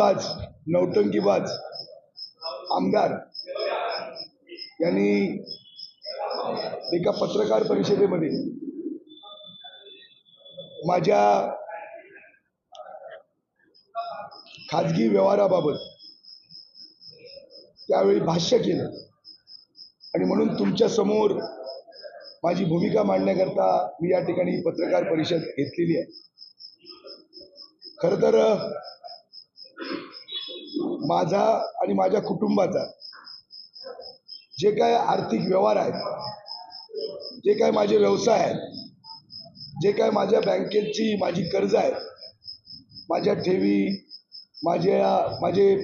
टंगबाज नौटंकीबाज आमदार. यांनी एका पत्रकार परिषदेमध्ये माझ्या खाजगी व्यवहाराबाबत त्यावेळी भाष्य केलं. आणि म्हणून तुमच्यासमोर माझी भूमिका मांडण्याकरता मी या ठिकाणी पत्रकार परिषद घेतलेली आहे. खरं तर माझा आणि माझ्या कुटुंबाचा जे काय आर्थिक व्यवहार आहेत जे काय माझे व्यवसाय आहेत जे काय माझ्या बँकेची माझी कर्ज आहेत माझ्या ठेवी माझ्या माझे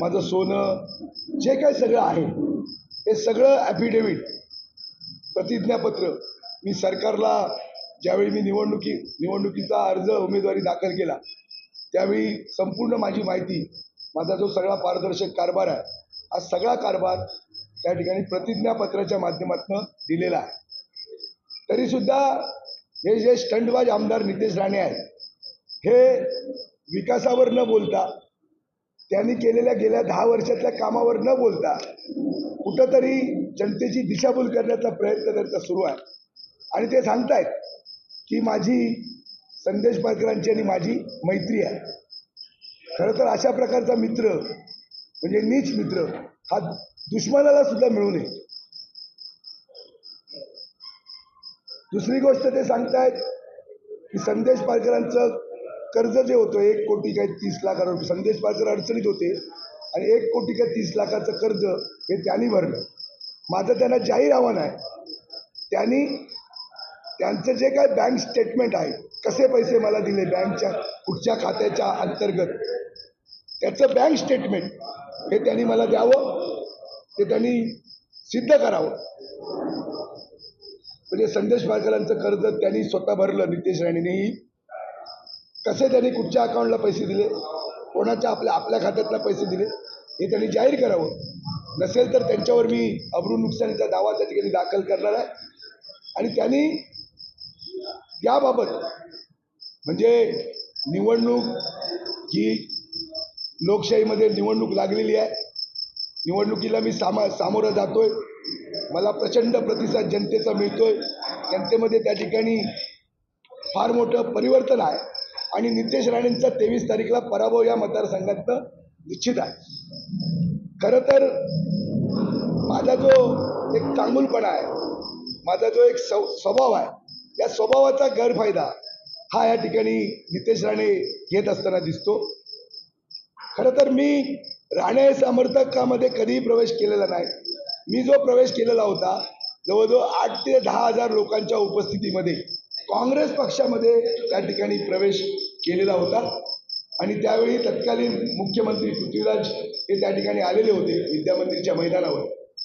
माझं सोनं जे काय सगळं आहे हे सगळं ॲफिडेव्हिट प्रतिज्ञापत्र मी सरकारला ज्यावेळी मी निवडणुकी निवडणुकीचा अर्ज उमेदवारी दाखल केला त्यावेळी संपूर्ण माझी माहिती माझा जो सगळा पारदर्शक कारभार आहे हा सगळा कारभार त्या ठिकाणी प्रतिज्ञापत्राच्या माध्यमातून दिलेला आहे. तरीसुद्धा हे जे स्टंटबाज आमदार नितेश राणे आहेत हे विकासावर न बोलता त्यांनी केलेल्या गेल्या दहा वर्षातल्या कामावर न बोलता कुठंतरी जनतेची दिशाभूल करण्याचा प्रयत्न त्यांचा सुरू आहे. आणि ते सांगतायत की माझी संदेश पाटकरांची आणि माझी मैत्री आहे. खरं तर अशा प्रकारचा मित्र म्हणजे नीच मित्र हा दुश्मनाला सुद्धा मिळू नये. दुसरी गोष्ट ते सांगतायत की संदेश पारकरांचं कर्ज जे होतं एक कोटी काय तीस लाख रुपये संदेश पारकर अडचणीत होते आणि एक कोटी काय तीस लाखाचं कर्ज हे त्यांनी भरलं. माझं त्यांना जाहीर आव्हान आहे त्यांनी त्यांचं जे काय बँक स्टेटमेंट आहे कसे पैसे मला दिले बँकच्या कुठच्या खात्याच्या अंतर्गत त्याचं बँक स्टेटमेंट हे त्यांनी मला द्यावं ते त्यांनी सिद्ध करावं. म्हणजे संदेश पारकरांचं कर्ज त्यांनी स्वतः भरलं नितेश राणेनेही. कसे त्यांनी कुठच्या अकाउंटला पैसे दिले कोणाच्या आपल्या आपल्या खात्यातला पैसे दिले हे त्यांनी जाहीर करावं. नसेल तर त्यांच्यावर मी अब्रू नुकसानीचा दावा त्या ठिकाणी दाखल करणार आहे. आणि त्यांनी याबाबत म्हणजे निवडणूक ही लोकशाहीमध्ये निवडणूक लागलेली आहे. निवडणुकीला मी सामा सामोरं जातो आहे मला प्रचंड प्रतिसाद जनतेचा मिळतो आहे जनतेमध्ये त्या ठिकाणी फार मोठं परिवर्तन आहे. आणि नितेश राणेंचा तेवीस तारीखला पराभव या मतदारसंघातनं निश्चित आहे. खरं तर माझा जो एक चांगुलपणा आहे माझा जो एक सव स्वभाव आहे या स्वभावाचा गैरफायदा हा या ठिकाणी नितेश राणे घेत असताना दिसतो. खरं तर मी राणे समर्थकामध्ये कधीही प्रवेश केलेला नाही. मी जो प्रवेश केलेला होता जवळजवळ आठ ते दहा हजार लोकांच्या उपस्थितीमध्ये काँग्रेस पक्षामध्ये त्या ठिकाणी प्रवेश केलेला होता. आणि त्यावेळी तत्कालीन मुख्यमंत्री पृथ्वीराज हे त्या ठिकाणी आलेले होते विद्यामंदिरच्या मैदानावर.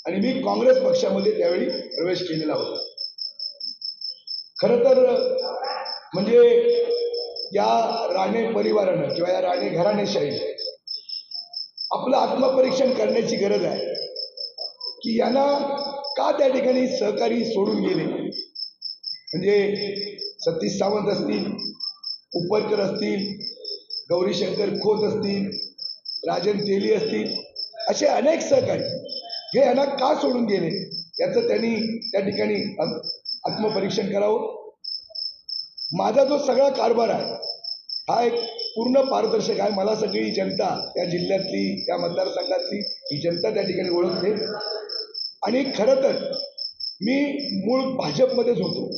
आणि मी काँग्रेस पक्षामध्ये त्यावेळी प्रवेश केलेला होता. खरं तर म्हणजे या राणे परिवारानं किंवा या राणे घराणेशाही आपलं आत्मपरीक्षण करण्याची गरज आहे. की यांना का त्या ठिकाणी सहकारी सोडून गेले? म्हणजे सतीश सावंत असतील उपरकर असतील गौरीशंकर खोत असतील राजन तेली असतील असे अनेक सहकारी हे यांना का सोडून गेले? याचं त्यांनी त्या ठिकाणी आत्मपरीक्षण करावं. माझा जो सगळा कारभार आहे हा एक पूर्ण पारदर्शक आहे. मला सगळी जनता त्या जिल्ह्यातली त्या मतदारसंघातली ही जनता त्या ठिकाणी ओळखते. आणि खरं तर मी मूळ भाजपमध्येच होतो.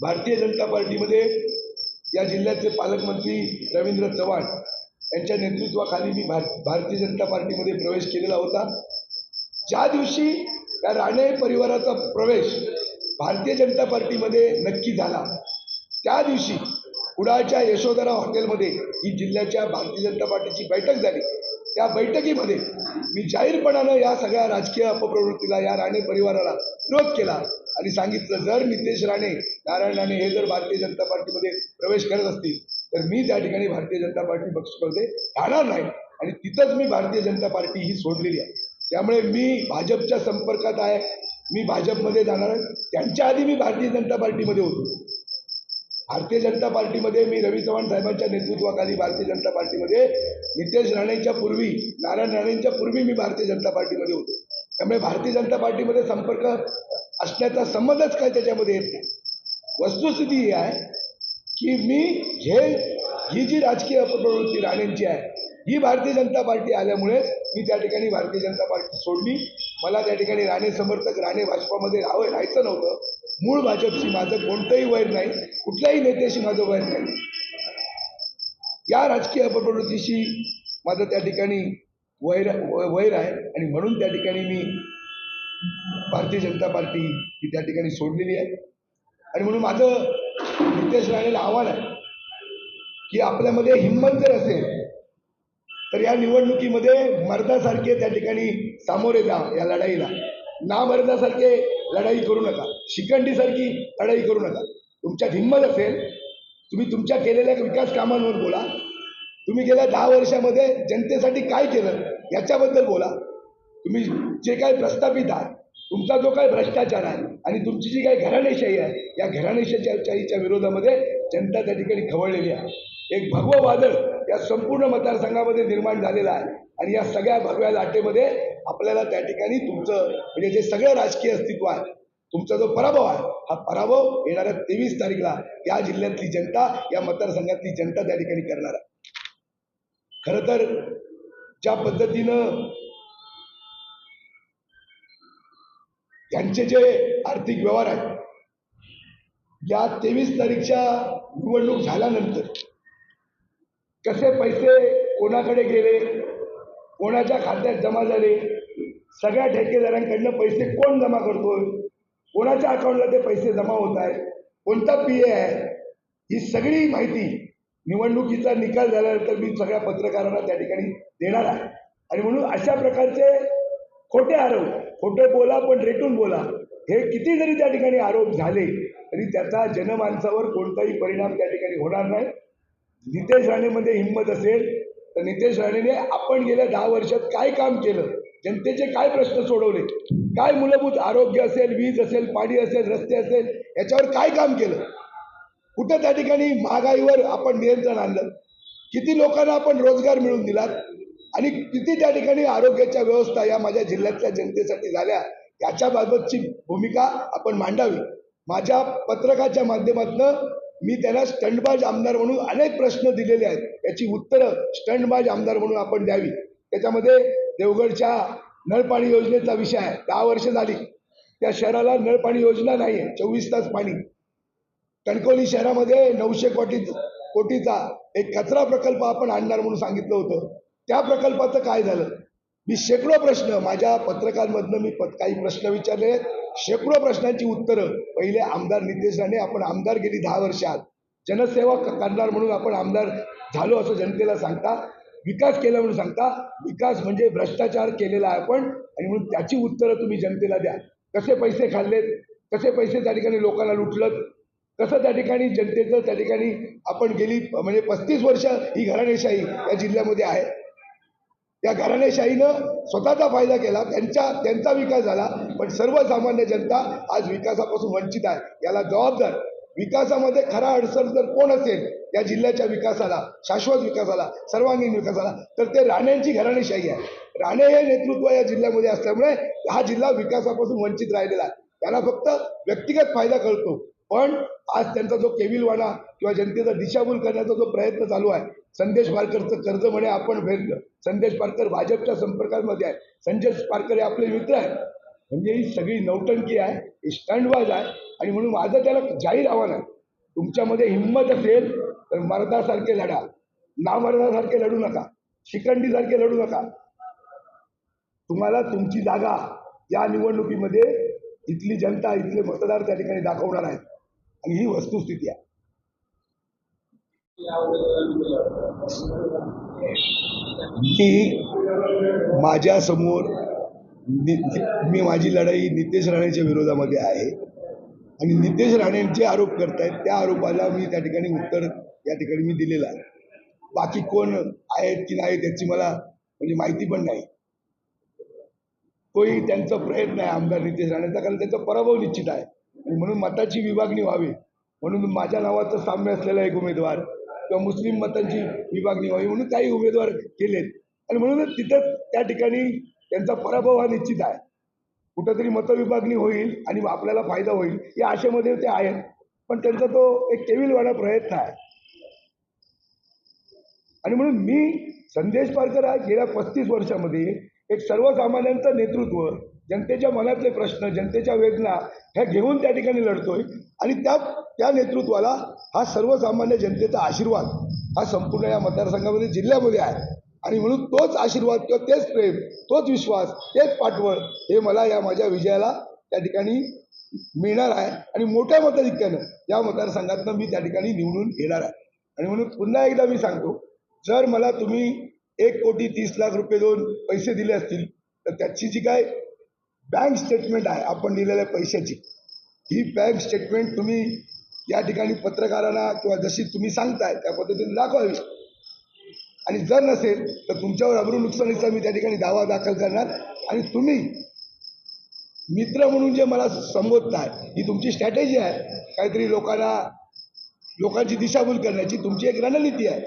भारतीय जनता पार्टीमध्ये या जिल्ह्याचे पालकमंत्री रवींद्र चव्हाण यांच्या नेतृत्वाखाली मी भार भारतीय जनता पार्टीमध्ये प्रवेश केलेला होता. ज्या दिवशी या राणे परिवाराचा प्रवेश भारतीय जनता पार्टीमध्ये नक्की झाला त्या दिवशी कुडाळच्या यशोधरा हॉटेलमध्ये ही जिल्ह्याच्या भारतीय जनता पार्टीची बैठक झाली. त्या बैठकीमध्ये मी जाहीरपणानं या सगळ्या राजकीय अपप्रवृत्तीला या राणे परिवाराला विरोध केला आणि सांगितलं जर नितेश राणे नारायण राणे हे जर भारतीय जनता पार्टीमध्ये प्रवेश करत असतील तर मी त्या ठिकाणी भारतीय जनता पार्टी पक्षामध्ये राहणार नाही आणि तिथंच मी भारतीय जनता पार्टी ही सोडलेली आहे. त्यामुळे मी भाजपच्या संपर्कात आहे मी भाजपमध्ये जाणार आहे. त्यांच्या आधी मी भारतीय जनता पार्टीमध्ये होतो. भारतीय जनता पार्टीमध्ये मी रवी चव्हाण साहेबांच्या नेतृत्वाखाली भारतीय जनता पार्टीमध्ये नितेश राणेंच्या पूर्वी नारायण राणेंच्या पूर्वी मी भारतीय जनता पार्टीमध्ये होतो. त्यामुळे भारतीय जनता पार्टीमध्ये संपर्क असण्याचा संबंधच काय त्याच्यामध्ये येत नाही. वस्तुस्थिती ही आहे की मी हे ही जी राजकीय अपप्रवृत्ती राणेंची आहे ही भारतीय जनता पार्टी आल्यामुळेच मी त्या ठिकाणी भारतीय जनता पार्टी सोडली. मला त्या ठिकाणी राणे समर्थक राणे भाजपामध्ये राहावं राहायचं नव्हतं. मूळ भाजपशी माझं कोणतंही वैर नाही कुठल्याही नेत्याशी माझं वैर नाही. या राजकीय अपप्रवृत्तीशी माझं त्या ठिकाणी वैर वैर आहे आणि म्हणून त्या ठिकाणी मी भारतीय जनता पार्टी ही त्या ठिकाणी सोडलेली आहे. आणि म्हणून माझं नितेश राणेला आव्हान आहे की आपल्यामध्ये हिंमत जर असेल तर या निवडणुकीमध्ये मर्दासारखे त्या ठिकाणी सामोरे जा या लढाईला. ना मर्दासारखे लढाई करू नका. शिखंडीसारखी लढाई करू नका. तुमच्यात हिंमत असेल तुम्ही तुमच्या केलेल्या विकास कामांवर बोला. तुम्ही गेल्या दहा वर्षामध्ये जनतेसाठी काय केलं याच्याबद्दल बोला. तुम्ही जे काय प्रस्थापित आहात तुमचा जो काय भ्रष्टाचार आहे आणि तुमची जी काही घराणेशाही आहे या घराणेशाहीच्या विरोधामध्ये जनता त्या ठिकाणी खवळलेली आहे. एक भगवं वादळ या संपूर्ण मतदारसंघामध्ये निर्माण झालेलं आहे आणि या सगळ्या भगव्या लाटेमध्ये आपल्याला त्या ठिकाणी तुमचं म्हणजे जे सगळं राजकीय अस्तित्व आहे तुमचा जो पराभव आहे हा पराभव येणाऱ्या तेवीस तारीखला या जिल्ह्यातली जनता या मतदारसंघातली जनता त्या ठिकाणी करणार आहे. खरं तर ज्या पद्धतीनं त्यांचे जे आर्थिक व्यवहार आहेत या तेवीस तारीखच्या निवडणूक झाल्यानंतर कसे पैसे कोणाकडे गेले कोणाच्या खात्यात जमा झाले सगळ्या ठेकेदारांकडनं पैसे कोण जमा करतोय कोणाच्या अकाउंटला ते पैसे जमा होत आहेत? कोणता पी ए आहे? ही सगळी माहिती निवडणुकीचा निकाल झाल्यानंतर मी सगळ्या पत्रकारांना त्या ठिकाणी देणार आहे. आणि म्हणून अशा प्रकारचे खोटे आरोप खोटे बोला पण रेटून बोला हे किती जरी त्या ठिकाणी आरोप झाले तरी त्याचा जनमानसावर कोणताही परिणाम त्या ठिकाणी होणार नाही. नितेश राणेमध्ये हिंमत असेल तर नितेश राणेने आपण गेल्या दहा वर्षात काय काम केलं? जनतेचे काय प्रश्न सोडवले? काय मूलभूत आरोग्य असेल वीज असेल पाणी असेल रस्ते असेल याच्यावर काय काम केलं? कुठं त्या ठिकाणी महागाईवर आपण नियंत्रण आणलं? किती लोकांना आपण रोजगार मिळवून दिलात? आणि किती त्या ठिकाणी आरोग्याच्या व्यवस्था या माझ्या जिल्ह्यातल्या जनतेसाठी झाल्या? याच्याबाबतची भूमिका आपण मांडावी. माझ्या पत्रकाच्या माध्यमातनं मी त्याला स्टंटबाज आमदार म्हणून अनेक प्रश्न दिलेले आहेत. याची उत्तरं स्टंटबाज आमदार म्हणून आपण द्यावी. त्याच्यामध्ये देवगडच्या नळपाणी योजनेचा विषय आहे. दहा वर्ष झाली. त्या शहराला नळपाणी योजना नाही आहे चोवीस तास पाणी. कणकवली शहरामध्ये नऊशे कोटी कोटीचा एक कचरा प्रकल्प आपण आणणार म्हणून सांगितलं होतं. त्या प्रकल्पाचं काय झालं? मी शेकडो प्रश्न माझ्या पत्रकांमधनं मी काही प्रश्न विचारले. शेकडो प्रश्नांची उत्तरं पहिले आमदार नितेश राणे आपण आमदार गेली दहा वर्षात. जनसेवा करणार म्हणून आपण आमदार झालो असं जनतेला सांगता. विकास केला म्हणून सांगता विकास म्हणजे भ्रष्टाचार केलेला आहे आपण आणि म्हणून त्याची उत्तरं तुम्ही जनतेला द्या. कसे पैसे खाल्लेत कसे पैसे त्या ठिकाणी लोकांना लुटलं कसं त्या ठिकाणी जनतेचं त्या ठिकाणी आपण गेली म्हणजे पस्तीस वर्ष ही घराणेशाही या जिल्ह्यामध्ये आहे. या घराणेशाहीनं स्वतःचा फायदा केला त्यांच्या त्यांचा विकास झाला पण सर्वसामान्य जनता आज विकासापासून वंचित आहे. याला जबाबदार विकासामध्ये खरा अडचण जर कोण असेल या जिल्ह्याच्या विकासाला शाश्वत विकासाला सर्वांगीण विकासाला तर ते राणेंची घराणेशाही आहे. राणे हे नेतृत्व या जिल्ह्यामध्ये असल्यामुळे हा जिल्हा विकासापासून वंचित राहिलेला आहे. त्याला फक्त व्यक्तिगत फायदा कळतो. पण आज त्यांचा जो केविलवाडा किंवा जनतेचा दिशाभूल करण्याचा जो प्रयत्न चालू आहे संदेश पारकरचं कर्ज म्हणे आपण फेरलं संदेश पारकर भाजपच्या संपर्कामध्ये आहे. संजय पारकर हे आपले मित्र आहेत. म्हणजे ही सगळी नौटंकी आहे ही आहे. आणि म्हणून माझं त्याला जाहीर आव्हान आहे. तुमच्यामध्ये हिंमत असेल तर मर्दासारखे लढा. नामर्दासारखे लढू नका. शिकंडीसारखे लढू नका. तुम्हाला तुमची जागा या निवडणुकीमध्ये इथली जनता इथले मतदार त्या ठिकाणी दाखवणार आहेत. आणि ही वस्तुस्थिती आहे. मी माझ्यासमोर मी माझी लढाई नितेश राणेच्या विरोधामध्ये आहे. आणि नितेश राणेंचे आरोप करतायत त्या आरोपाला मी त्या ठिकाणी उत्तर या ठिकाणी मी दिलेलं आहे. बाकी कोण आहेत की नाही त्याची मला म्हणजे माहिती पण नाही. तोही त्यांचा प्रयत्न आहे आमदार नितेश राणेचा कारण त्यांचा पराभव निश्चित आहे. आणि म्हणून मताची विभागणी व्हावी. म्हणून माझ्या नावाचं साम्य असलेला एक उमेदवार किंवा मुस्लिम मतांची विभागणी व्हावी म्हणून काही उमेदवार केलेत. आणि म्हणूनच तिथं त्या ठिकाणी त्यांचा पराभव हा निश्चित आहे. कुठंतरी मतविभागणी होईल आणि आपल्याला फायदा होईल या आशेमध्ये ते आहेत. पण त्यांचा तो एक केविलवाडा प्रयत्न आहे. आणि म्हणून मी संदेश पारकर हा गेल्या पस्तीस वर्षामध्ये एक सर्वसामान्यांचं नेतृत्व जनतेच्या मनातले प्रश्न जनतेच्या वेदना ह्या घेऊन त्या ठिकाणी लढतोय. आणि त्या त्या नेतृत्वाला हा सर्वसामान्य जनतेचा आशीर्वाद हा संपूर्ण या मतदारसंघामध्ये जिल्ह्यामध्ये आहे. आणि म्हणून तोच आशीर्वाद किंवा तेच प्रेम तोच विश्वास तेच पाठवण हे मला या माझ्या विजयाला त्या ठिकाणी मिळणार आहे. आणि मोठ्या मताधिक्यानं या मतदारसंघातनं मी त्या ठिकाणी निवडून येणार आहे. आणि म्हणून पुन्हा एकदा मी सांगतो जर मला तुम्ही एक कोटी तीस लाख रुपये दोन पैसे दिले असतील तर त्याची जी काय बँक स्टेटमेंट आहे आपण दिलेल्या पैशाची ही बँक स्टेटमेंट तुम्ही या ठिकाणी पत्रकारांना किंवा जशी तुम्ही सांगताय त्या पद्धतीने दाखवावी. आणि जर नसेल तर तुमच्यावर अब्रू नुकसानीचा मी त्या ठिकाणी दावा दाखल करणार. आणि तुम्ही मित्र म्हणून जे मला संबोधताय ही तुमची स्ट्रॅटेजी आहे. काहीतरी लोकांना लोकांची दिशाभूल करण्याची तुमची एक रणनीती आहे.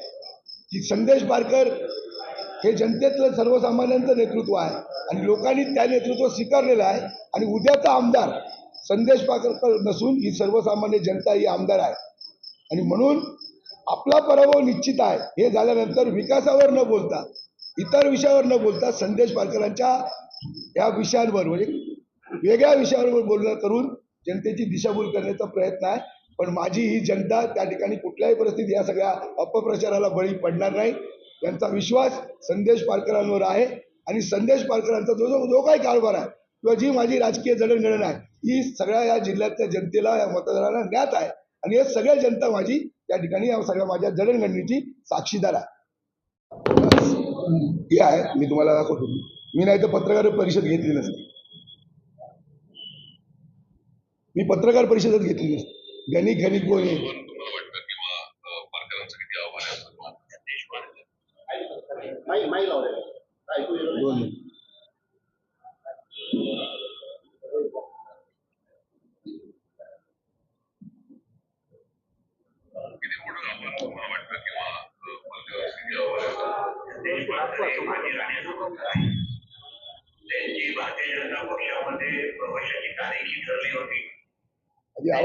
की संदेश पारकर हे जनतेतलं सर्वसामान्यांचं नेतृत्व आहे. आणि लोकांनी त्या नेतृत्व स्वीकारलेलं आहे. आणि उद्याचा आमदार संदेश पारकर नसून ही सर्वसामान्य जनता ही आमदार आहे. आणि म्हणून आपला पराभव निश्चित आहे. हे झाल्यानंतर विकासावर न बोलता इतर विषयावर न बोलता संदेश पारकरांच्या या विषयांवर म्हणजे वेगळ्या विषयावर बोलणं करून जनतेची दिशाभूल करण्याचा प्रयत्न आहे. पण माझी ही जनता त्या ठिकाणी कुठल्याही परिस्थितीत या सगळ्या अपप्रचाराला बळी पडणार नाही. त्यांचा विश्वास संदेश पारकरांवर आहे. आणि संदेश पारकरांचा जो जो जो काही कारभार आहे किंवा जी माझी राजकीय जडणघडण आहे ही सगळ्या या जिल्ह्यातल्या जनतेला या मतदाराला ज्ञात आहे. आणि हे सगळ्या जनता माझी त्या ठिकाणी या सगळ्या माझ्या जडणघडणीची साक्षीदार आहे हे आहे. मी तुम्हाला दाखवतो. मी नाही तर पत्रकार परिषद घेतली नसती. मी पत्रकार परिषदच घेतली नसती. गणित गणित कोणी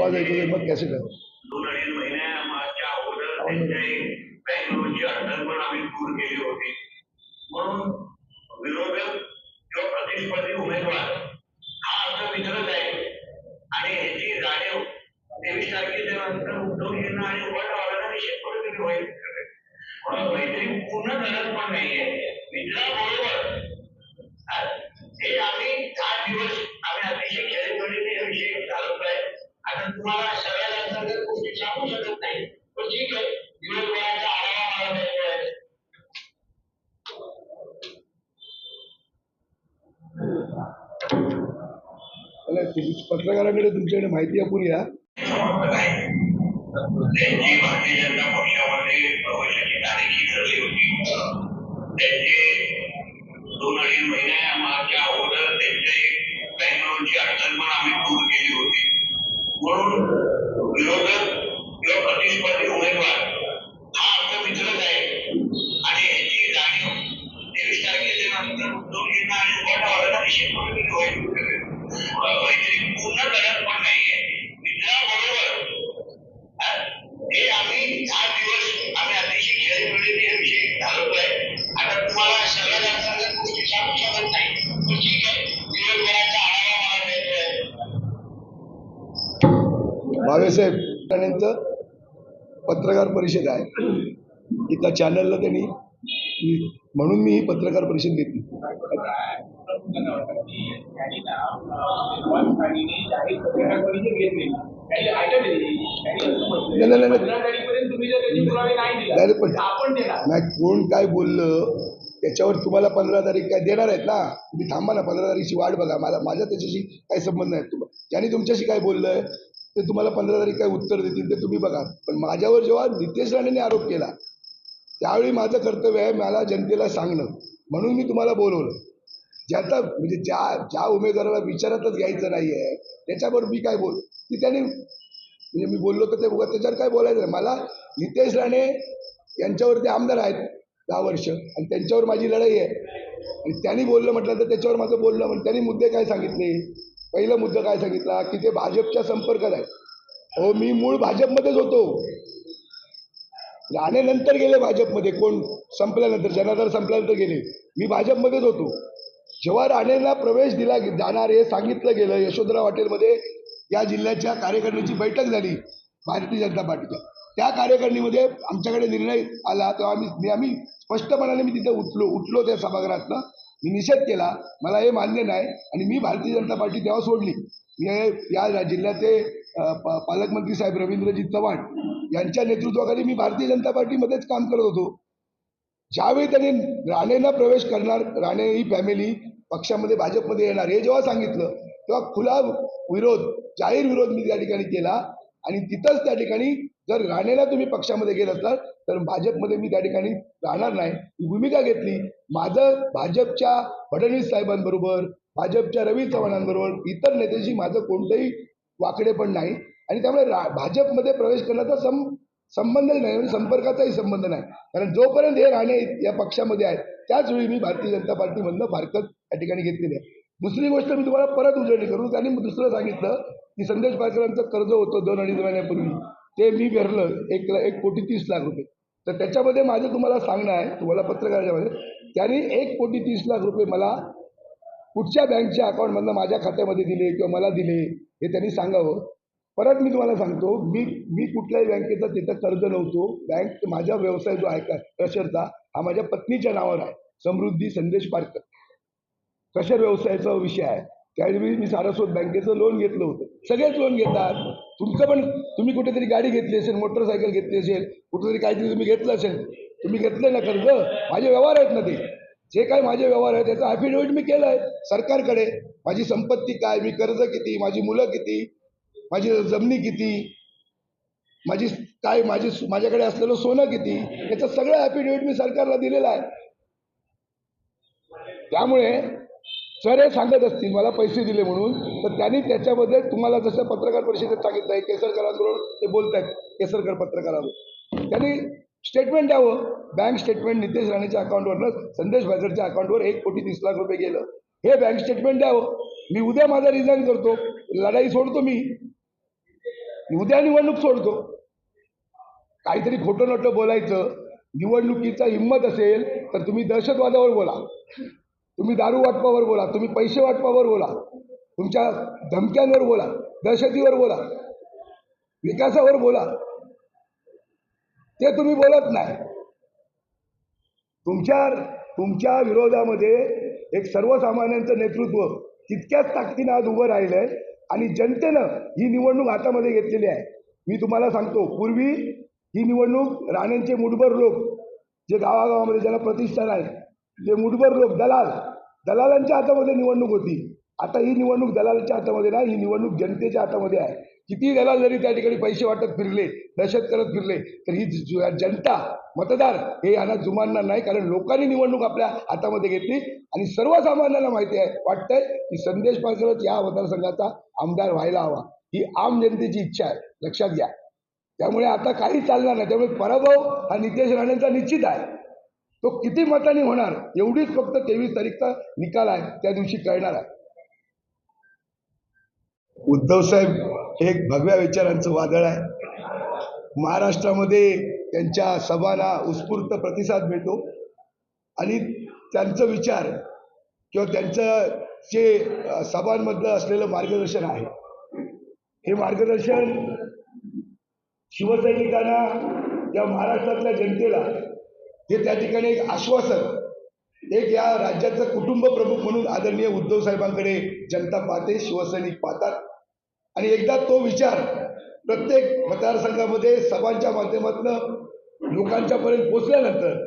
आवाज़ ऐकू मग कॅसेट आहे दोन अडीच महिन्याच्या अगोदर त्यांच्या बँक अडचण पण आम्ही दूर केली होती म्हणून विरोधक किंवा प्रतिस्पर्धी उमेदवार हा अर्थ मित्रच आहे आणि ह्याची जाणीव तेवीस तारखेच्या नंतर उद्धव आणि वट वाढवणारी शेतकरी होईल म्हणून मैत्री पूर्ण गरज पण नाहीये मित्राबरोबर हे आम्ही आठ दिवस आम्ही अतिशय चालवतोय आता तुम्हाला सगळ्या अंतर्गत गोष्टी सांगू शकत नाही. पण ठीक आहे दिवसभराचा आढावा मला द्यायचा आहे मला तुम्ही- पत्रकारांकडे तुमच्याकडे माहिती अपुरी आहे त्यांची भारतीय जनता पक्षामध्ये प्रवेशाची तारीखी ठरली होती. त्यांचे दोन अडीच महिन्या मागच्या अगोदर त्यांचे बँक अडचण पण आम्ही दूर केली होती. म्हणून विरोधक किंवा प्रतिस्पर्धी उमेदवार हा पत्रकार परिषद आहे. एका चॅनलला त्यांनी म्हणून मी ही पत्रकार परिषद घेतली. नाही, पण- नाही कोण काय बोललं त्याच्यावर तुम्हाला पंधरा तारीख काय देणार आहेत ना? तुम्ही थांबा ना पंधरा तारीखची वाट बघा. माझा माझ्या त्याच्याशी काही संबंध नाही. तुम्हाला ज्यांनी तुमच्याशी काय बोललंय ते तुम्हाला पंधरा तारीख काय उत्तर देतील ते तुम्ही बघा. पण माझ्यावर जेव्हा नितेश राणेंनी आरोप केला त्यावेळी माझं कर्तव्य आहे मला जनतेला सांगणं. म्हणून मी तुम्हाला बोलवलं. ज्याचा म्हणजे ज्या ज्या उमेदवाराला विचारातच घ्यायचं नाही आहे त्याच्यावर मी काय बोल ती त्याने म्हणजे मी बोललो तर ते बघा त्याच्यावर काय बोलायचं नाही. मला नितेश राणे यांच्यावरती आमदार आहेत दहा वर्ष आणि त्यांच्यावर माझी लढाई आहे. आणि त्यांनी बोललं म्हटलं तर त्याच्यावर माझं बोलणं म्हणजे त्यांनी मुद्दे काय सांगितले? पहिला मुद्दा काय सांगितला? की ते भाजपच्या संपर्कात आहे हो मी मूळ भाजपमध्येच होतो. राणे नंतर गेले भाजपमध्ये. कोण? संपल्यानंतर जनाधार संपल्यानंतर गेले. मी भाजपमध्येच होतो. जेव्हा राणेंना प्रवेश दिला जाणार हे सांगितलं गेलं यशोधरा हॉटेलमध्ये या जिल्ह्याच्या कार्यकारिणीची बैठक झाली भारतीय जनता पार्टीच्या. त्या कार्यकारिणीमध्ये आमच्याकडे निर्णय आला. तेव्हा आम्ही आम्ही स्पष्टपणाने मी तिथे उठलो उठलो त्या सभागृहातनं. मी निषेध केला मला हे मान्य नाही आणि मी भारतीय जनता पार्टी तेव्हा सोडली. मी या जिल्ह्याचे पालकमंत्री साहेब रवींद्रजी चव्हाण यांच्या नेतृत्वाखाली मी भारतीय जनता पार्टीमध्येच काम करत होतो. ज्यावेळी त्यांनी राणेंना प्रवेश करणार राणे ही फॅमिली पक्षामध्ये भाजपमध्ये येणार हे जेव्हा सांगितलं तेव्हा खुला विरोध जाहीर विरोध मी त्या ठिकाणी केला आणि तिथंच त्या ठिकाणी जर राणेला तुम्ही पक्षामध्ये गेला असलात तर भाजपमध्ये मी त्या ठिकाणी राहणार नाही. ही भूमिका घेतली. माझं भाजपच्या फडणवीस साहेबांबरोबर भाजपच्या रवी चव्हाणांबरोबर इतर नेत्यांशी माझं कोणतंही वाकडे पण नाही. आणि त्यामुळे रा भाजपमध्ये प्रवेश करण्याचा सं संबंध नाही म्हणजे संपर्काचाही संबंध नाही. कारण जोपर्यंत हे राणे या पक्षामध्ये आहेत त्याच वेळी मी भारतीय जनता पार्टीमधनं फारकत या ठिकाणी घेतलेली आहे. दुसरी गोष्ट मी तुम्हाला परत उजळणी करू त्यांनी दुसरं सांगितलं की संदेश पारकरांचं कर्ज होतं दोन अडीच महिन्यापूर्वी. ते मी भरलं एक एक कोटी तीस लाख रुपये. तर त्याच्यामध्ये माझं तुम्हाला सांगणं आहे तुम्हाला पत्रकाराच्या मध्ये त्यांनी एक कोटी तीस लाख रुपये मला कुठच्या बँकच्या अकाउंटमधनं माझ्या खात्यामध्ये दिले किंवा मला दिले हे त्यांनी सांगावं. परत मी तुम्हाला सांगतो मी मी कुठल्याही बँकेचं तिथं कर्ज नव्हतो. बँक माझा व्यवसाय जो आहे का क्रशरचा हा माझ्या पत्नीच्या नावावर आहे. समृद्धी संदेश पारकर. क्रशर व्यवसायाचा विषय आहे. त्यावेळी मी सारस्वत बँकेचं लोन घेतलं होतं. सगळेच लोन घेतात. तुमचं पण तुम्ही कुठेतरी गाडी घेतली असेल मोटरसायकल घेतली असेल कुठेतरी काहीतरी तुम्ही घेतलं असेल तुम्ही घेतले ना कर्ज माझे व्यवहार आहेत ना ते. जे काय माझे व्यवहार आहेत त्याचं ॲफिडेव्हिट मी केलं आहे सरकारकडे. माझी संपत्ती काय मी कर्ज किती माझी मुलं किती माझी जमिनी किती माझी काय माझी माझ्याकडे असलेलं सोनं किती याचं सगळं ॲफिडेव्हिट मी सरकारला दिलेलं आहे. त्यामुळे सर हे सांगत असतील मला पैसे दिले म्हणून तर त्यांनी त्याच्यामध्ये तुम्हाला जसं पत्रकार परिषदेत सांगितलं आहे केसरकरांबरोबर ते बोलत आहेत केसरकर पत्रकारावर. त्यांनी स्टेटमेंट द्यावं. बँक स्टेटमेंट नितेश राणेच्या अकाउंटवरनं संदेश भागरच्या अकाउंटवर एक कोटी तीस लाख रुपये गेलं. हे बँक स्टेटमेंट द्यावं. मी उद्या माझा रिझाईन करतो. लढाई सोडतो मी. मी उद्या निवडणूक सोडतो. काहीतरी खोटं नोटं बोलायचं. निवडणुकीचा हिंमत असेल तर तुम्ही दहशतवादावर बोला. तुम्ही दारू वाटपावर बोला. तुम्ही पैसे वाटपावर बोला. तुमच्या धमक्यांवर बोला. दहशतीवर बोला. विकासावर बोला. ते तुम्ही बोलत नाही. तुमच्या तुमच्या विरोधामध्ये एक सर्वसामान्यांचं नेतृत्व तितक्याच ताकदीनं आज उभं राहिलं आहे आणि जनतेनं ही निवडणूक हातामध्ये घेतलेली आहे. मी तुम्हाला सांगतो पूर्वी ही निवडणूक राणेंचे मुठभर लोक जे गावागावामध्ये ज्याला प्रतिष्ठान आहे जे मुठभर लोक दलाल दलालांच्या हातामध्ये निवडणूक होती. आता ही निवडणूक दलालांच्या हातामध्ये नाही ही निवडणूक जनतेच्या हातामध्ये आहे. किती दलाल जरी त्या ठिकाणी पैसे वाटत फिरले दहशत करत फिरले तर ही जनता मतदार हे यांना जुमानणार नाही कारण लोकांनी निवडणूक आपल्या हातामध्ये घेतली. आणि सर्वसामान्यांना माहिती आहे वाटतंय की संदेश पारकरच या मतदारसंघाचा आमदार व्हायला हवा. ही आम जनतेची इच्छा आहे. लक्षात घ्या. त्यामुळे आता काही चालणार नाही. त्यामुळे पराभव हा नितेश राणेंचा निश्चित आहे. तो किती मतांनी होणार एवढीच फक्त तेवीस तारीखचा निकाल आहे त्या दिवशी कळणार आहे. उद्धवसाहेब हे एक भगव्या विचारांचं वादळ आहे. महाराष्ट्रामध्ये त्यांच्या सभांना उत्स्फूर्त प्रतिसाद मिळतो. आणि त्यांचं विचार किंवा त्यांचं जे सभांमधलं असलेलं मार्गदर्शन आहे. हे मार्गदर्शन शिवसैनिकांना या महाराष्ट्रातल्या जनतेला हे त्या ठिकाणी एक आश्वासन एक या राज्याचं कुटुंब प्रमुख म्हणून आदरणीय उद्धव साहेबांकडे जनता पाहते शिवसैनिक पाहतात. आणि एकदा तो विचार प्रत्येक मतदारसंघामध्ये सभांच्या माध्यमातून लोकांच्या पर्यंत पोचल्यानंतर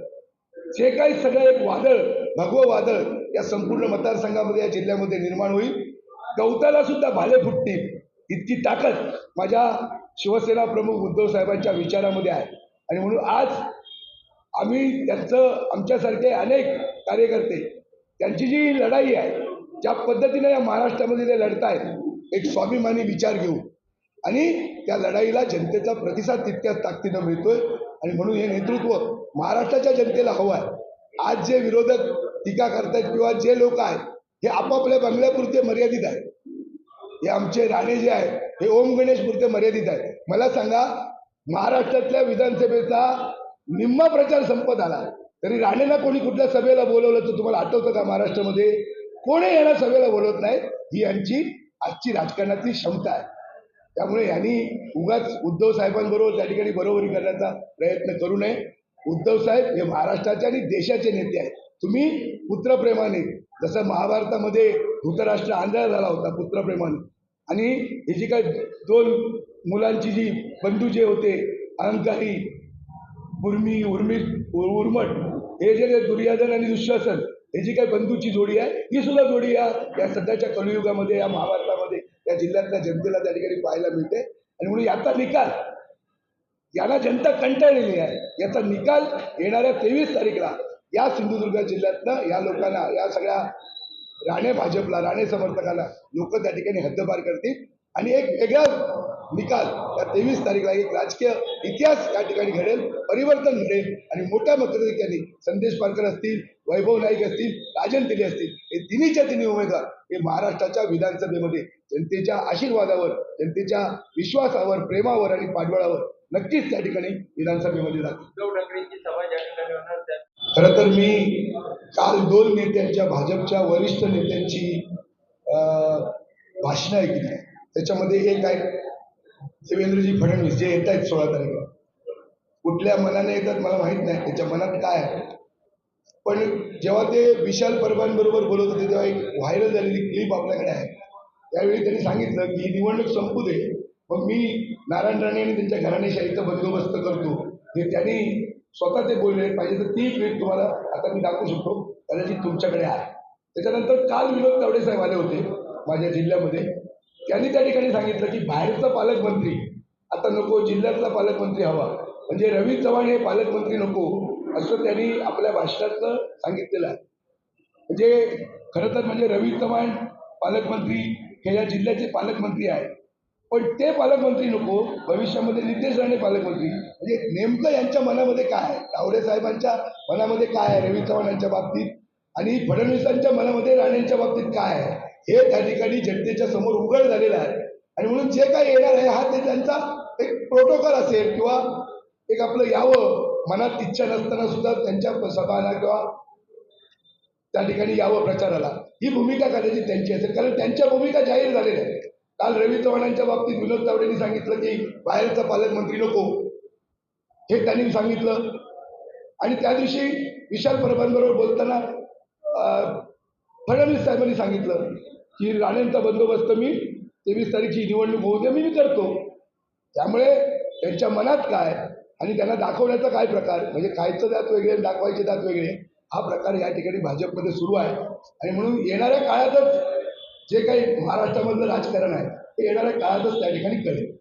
जे काही सगळं एक वादळ भगवं वादळ या संपूर्ण मतदारसंघामध्ये या जिल्ह्यामध्ये निर्माण होईल. गवताला सुद्धा भाले फुटतील इतकी ताकद माझ्या शिवसेना प्रमुख उद्धव साहेबांच्या विचारामध्ये आहे. आणि म्हणून आज आम्ही त्यांचं आमच्यासारखे अनेक कार्यकर्ते त्यांची जी लढाई आहे ज्या पद्धतीने या महाराष्ट्रामध्ये ते आहेत एक स्वाभिमानी विचार घेऊ. आणि त्या लढाईला जनतेचा प्रतिसाद तितक्याच ताकदीनं मिळतोय. आणि म्हणून हे नेतृत्व महाराष्ट्राच्या जनतेला हवं आहे आज जे विरोधक टीका करतायत किंवा जे लोक आहेत हे आपापल्या बंगल्यापुरते मर्यादित आहेत. हे आमचे राणे जे आहेत हे ओम गणेश पुरते मर्यादित आहे मला सांगा महाराष्ट्रातल्या विधानसभेचा निम्मा प्रचार संपत आला तरी राणेला कोणी कुठल्या सभेला बोलवलं तर तुम्हाला आठवतं का महाराष्ट्रामध्ये? कोणी यांना सभेला बोलवत नाही ही यांची आजची राजकारणातली क्षमता आहे. त्यामुळे यांनी उगाच उद्धव साहेबांबरोबर त्या ठिकाणी बरोबरी करण्याचा प्रयत्न करू नये. उद्धव साहेब हे महाराष्ट्राचे आणि देशाचे नेते आहेत. तुम्ही पुत्रप्रेमाने जसं महाभारतामध्ये धृतराष्ट्र आंधळा झाला होता पुत्रप्रेमाने आणि हे जी काय दोन मुलांची जी बंधू जे होते अहंकारी उर्मी उर्मी उर- उर्मट हे जे दुर्योधन आणि दुःशासन हे जी काही बंधूची जोडी आहे ही सुद्धा जोडी या या सध्याच्या कलियुगामध्ये या महाभारतामध्ये या जिल्ह्यातल्या जनतेला त्या ठिकाणी पाहायला मिळते. आणि म्हणून याचा निकाल याला जनता कंटाळलेली आहे. याचा निकाल येणाऱ्या तेवीस तारीखला या सिंधुदुर्ग जिल्ह्यातनं या लोकांना या सगळ्या राणे भाजपला राणे समर्थकाला लोक त्या ठिकाणी हद्दपार करतील. आणि एक वेगळा निकाल या तेवीस तारीखला एक राजकीय इतिहास या ठिकाणी घडेल परिवर्तन घडेल. आणि मोठ्या मताधिक्याने संदेश पारकर असतील. वैभव नाईक असतील राजन तेली असतील हे तिन्हीच्या तिन्ही उमेदवार हे महाराष्ट्राच्या विधानसभेमध्ये जनतेच्या आशीर्वादावर जनतेच्या विश्वासावर प्रेमावर आणि पाठबळावर नक्कीच त्या ठिकाणी विधानसभेमध्ये जातील उद्धव ठाकरेंची सभा ज्या ठिकाणी होणार त्या खरं तर मी काल दोन नेत्यांच्या भाजपच्या वरिष्ठ नेत्यांची भाषणं ऐकली. त्याच्यामध्ये एक आहे देवेंद्रजी फडणवीस जे येत आहेत सोळा तारखेला. कुठल्या मनाने येतात मला माहीत नाही. त्याच्या मनात काय आहे? पण जेव्हा ते विशाल परबांबरोबर बोलत होते तेव्हा एक व्हायरल झालेली क्लिप आपल्याकडे आहे. त्यावेळी त्यांनी सांगितलं की ही निवडणूक संपू दे मग मी नारायण राणे आणि त्यांच्या घराणेशाहीचा बंदोबस्त करतो. हे त्यांनी स्वतः ते बोलले पाहिजे तर ती क्लिप तुम्हाला आता मी दाखवू शकतो कदाचित तुमच्याकडे आहे. त्याच्यानंतर काल विनोद तावडे साहेब आले होते माझ्या जिल्ह्यामध्ये. त्यांनी त्या ठिकाणी सांगितलं की बाहेरचा पालकमंत्री आता नको जिल्ह्यातला पालकमंत्री हवा. म्हणजे रवी चव्हाण हे पालकमंत्री नको असं त्यांनी आपल्या भाषणातनं सांगितलेलं आहे. म्हणजे खरं तर म्हणजे रवी चव्हाण पालकमंत्री हे या जिल्ह्याचे पालकमंत्री आहेत. पण ते पालकमंत्री नको भविष्यामध्ये नितेश राणे पालकमंत्री. म्हणजे नेमकं यांच्या मनामध्ये काय आहे? तावडे साहेबांच्या मनामध्ये काय आहे रवी चव्हाण यांच्या बाबतीत? आणि फडणवीसांच्या मनामध्ये राणेंच्या बाबतीत काय आहे? हे त्या ठिकाणी जनतेच्या समोर उघड झालेलं आहे. आणि म्हणून जे काही येणार आहे हा ते त्यांचा एक प्रोटोकॉल असेल किंवा एक आपलं यावं मनात इच्छा नसताना सुद्धा त्यांच्या सभाना किंवा त्या ठिकाणी यावं प्रचाराला. ही भूमिका कदाचित त्यांची असेल. कारण त्यांच्या भूमिका जाहीर झालेल्या आहेत. काल रवी चव्हाणांच्या बाबतीत विनोद तावडेंनी सांगितलं की बाहेरचा पालकमंत्री नको. हे त्यांनी सांगितलं. आणि त्या दिवशी विशाल परबांबरोबर बोलताना अं, फडणवीस साहेबांनी सांगितलं की राणेंचा बंदोबस्त मी तेवीस तारीखची निवडणूक होऊ दे मी करतो. त्यामुळे त्यांच्या मनात काय? आणि त्यांना दाखवण्याचा काय प्रकार? म्हणजे खायचं दात वेगळे आणि दाखवायचे दात वेगळे हा प्रकार या ठिकाणी भाजपमध्ये सुरू आहे. आणि म्हणून येणाऱ्या काळातच जे काही महाराष्ट्रामधलं राजकारण आहे ते येणाऱ्या काळातच त्या ठिकाणी कळेल